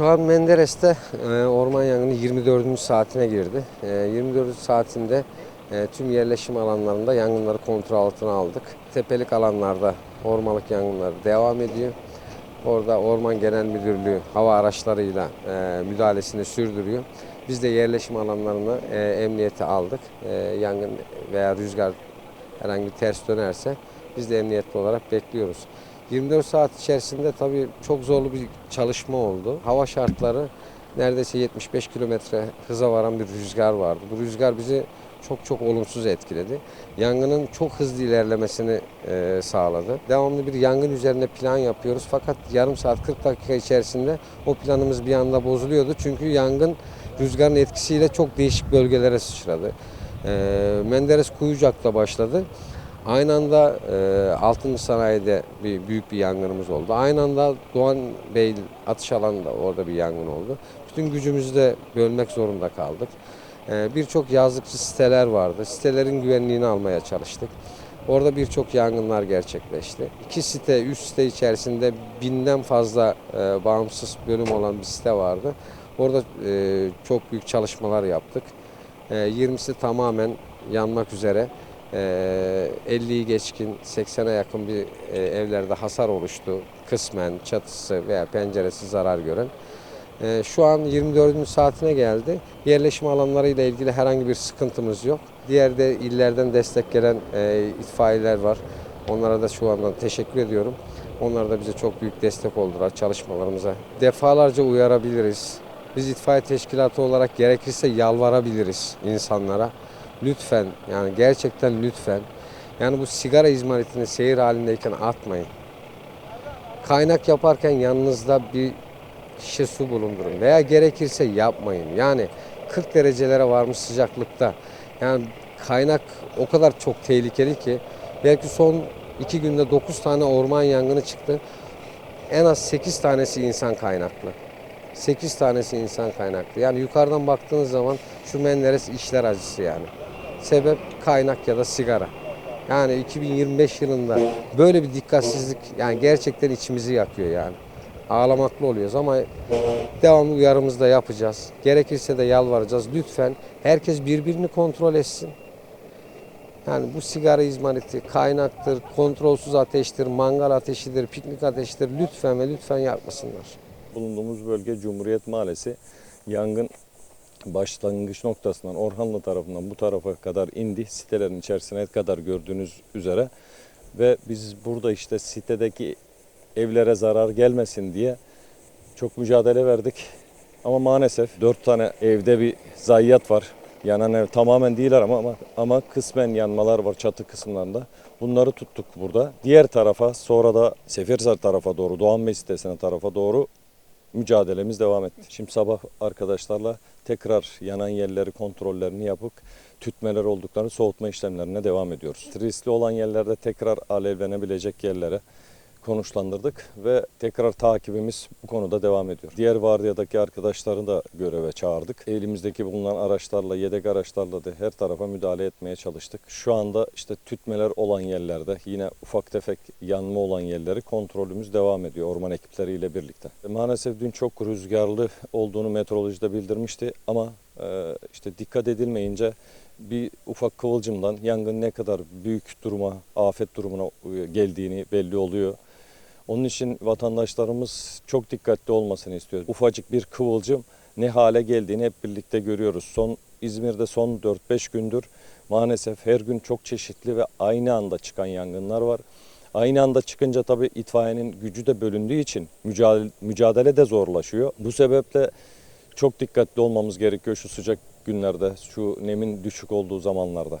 Şu an Menderes'te e, orman yangını 24. saatine girdi. E, 24. saatinde e, tüm yerleşim alanlarında yangınları kontrol altına aldık. Tepelik alanlarda ormanlık yangınları devam ediyor. Orada Orman Genel Müdürlüğü hava araçlarıyla e, müdahalesini sürdürüyor. Biz de yerleşim alanlarına e, emniyete aldık. E, yangın veya rüzgar herhangi bir ters dönerse biz de emniyetli olarak bekliyoruz. 24 saat içerisinde tabii çok zorlu bir çalışma oldu. Hava şartları neredeyse 75 kilometre hıza varan bir rüzgar vardı. Bu rüzgar bizi çok çok olumsuz etkiledi. Yangının çok hızlı ilerlemesini e, sağladı. Devamlı bir yangın üzerine plan yapıyoruz fakat yarım saat 40 dakika içerisinde o planımız bir anda bozuluyordu. Çünkü yangın rüzgarın etkisiyle çok değişik bölgelere sıçradı. E, Menderes Kuyucak'ta başladı. Aynı anda e, Altın Sanayi'de bir büyük bir yangınımız oldu. Aynı anda Doğan Bey atış alanında orada bir yangın oldu. Bütün gücümüzü de bölmek zorunda kaldık. E, birçok yazlıkçı siteler vardı. Sitelerin güvenliğini almaya çalıştık. Orada birçok yangınlar gerçekleşti. İki site, üç site içerisinde binden fazla e, bağımsız bölüm olan bir site vardı. Orada e, çok büyük çalışmalar yaptık. E, 20'si tamamen yanmak üzere. Ee, 50'yi geçkin 80'e yakın bir e, evlerde hasar oluştu. Kısmen çatısı veya penceresi zarar gören. Ee, Şu an 24. saatine geldi. Yerleşim alanlarıyla ilgili herhangi bir sıkıntımız yok. Diğer de illerden destek gelen e, itfaiyeler var. Onlara da şu andan teşekkür ediyorum. Onlar da bize çok büyük destek oldular çalışmalarımıza. Defalarca uyarabiliriz. Biz itfaiye teşkilatı olarak gerekirse yalvarabiliriz insanlara. Lütfen yani gerçekten lütfen. Yani bu sigara izmaritini seyir halindeyken atmayın. Kaynak yaparken yanınızda bir şişe su bulundurun veya gerekirse yapmayın. Yani 40 derecelere varmış sıcaklıkta. Yani kaynak o kadar çok tehlikeli ki belki son iki günde 9 tane orman yangını çıktı. En az 8 tanesi insan kaynaklı. 8 tanesi insan kaynaklı. Yani yukarıdan baktığınız zaman şu Menderes işler acısı yani. Sebep kaynak ya da sigara. Yani 2025 yılında böyle bir dikkatsizlik yani gerçekten içimizi yakıyor yani. Ağlamaklı oluyoruz ama devamlı uyarımızı da yapacağız. Gerekirse de yalvaracağız. Lütfen herkes birbirini kontrol etsin. Yani bu sigara izmariti kaynaktır, kontrolsüz ateştir, mangal ateşidir, piknik ateşidir. Lütfen ve lütfen yapmasınlar. Bulunduğumuz bölge Cumhuriyet Mahallesi. Yangın başlangıç noktasından Orhanlı tarafından bu tarafa kadar indi. Sitelerin içerisine kadar gördüğünüz üzere. Ve biz burada işte sitedeki evlere zarar gelmesin diye çok mücadele verdik. Ama maalesef dört tane evde bir zayiat var. Yanan ev tamamen değiller ama, ama ama kısmen yanmalar var çatı kısımlarında. Bunları tuttuk burada. Diğer tarafa sonra da Seferisar tarafa doğru Doğan Bey sitesine tarafa doğru mücadelemiz devam etti. Şimdi sabah arkadaşlarla tekrar yanan yerleri kontrollerini yapıp tütmeler olduklarını soğutma işlemlerine devam ediyoruz. Riskli olan yerlerde tekrar alevlenebilecek yerlere konuşlandırdık ve tekrar takibimiz bu konuda devam ediyor. Diğer vardiyadaki arkadaşları da göreve çağırdık. Elimizdeki bulunan araçlarla, yedek araçlarla da her tarafa müdahale etmeye çalıştık. Şu anda işte tütmeler olan yerlerde yine ufak tefek yanma olan yerleri kontrolümüz devam ediyor orman ekipleriyle birlikte. Maalesef dün çok rüzgarlı olduğunu meteorolojide bildirmişti ama e, işte dikkat edilmeyince bir ufak kıvılcımdan yangın ne kadar büyük duruma, afet durumuna e, geldiğini belli oluyor. Onun için vatandaşlarımız çok dikkatli olmasını istiyor. Ufacık bir kıvılcım ne hale geldiğini hep birlikte görüyoruz. Son İzmir'de son 4-5 gündür maalesef her gün çok çeşitli ve aynı anda çıkan yangınlar var. Aynı anda çıkınca tabii itfaiyenin gücü de bölündüğü için mücadele, mücadele de zorlaşıyor. Bu sebeple çok dikkatli olmamız gerekiyor şu sıcak günlerde, şu nemin düşük olduğu zamanlarda.